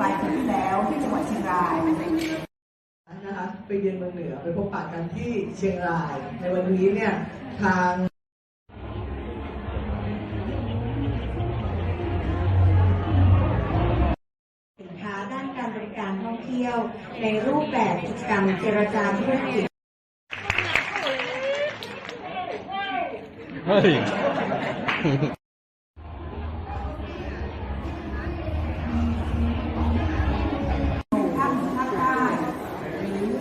ปลายปีที่แล้วที่จังหวัดเชียงรายนะคะไปเยือนเมืองเหนือไปพบปะกันที่เชียงราย ในวันนี้เนี่ยทางสินค้าด้านการบริการท่องเที่ยว ในรูปแบบกิจกรรมเจรจาธุรกิจเฮ้ย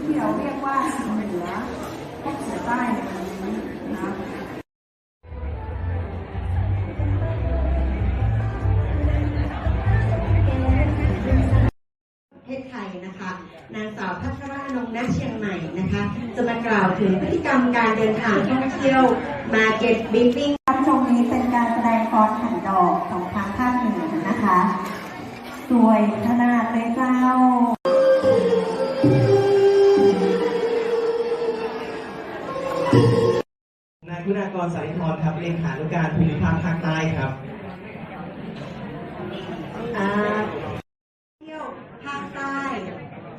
ที่เราเรียกว่าเหนือภาคเหนือใต้ในวันนี้นะประเทศไทยนะคะ นางสาวพัชรานงณเชียงใหม่นะคะ จะมากล่าวถึงพฤติกรรมการเดินทางท่องเที่ยว Market Briefing การชมนี้เป็นการแสดงฟ้อนหันดอกของทางภาคเหนือนะคะ สวยขนาดเลยเจ้า คุณากรสาริธรครับเลขานุการภูมิภาคภาคใต้ครับอาเที่ยวภาคใต้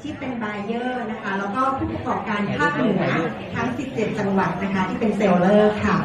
ที่เป็นบายเออร์นะคะ แล้วก็ผู้ประกอบการภาคเหนือทั้ง 17 จังหวัดนะคะ ที่เป็นเซลเลอร์ค่ะ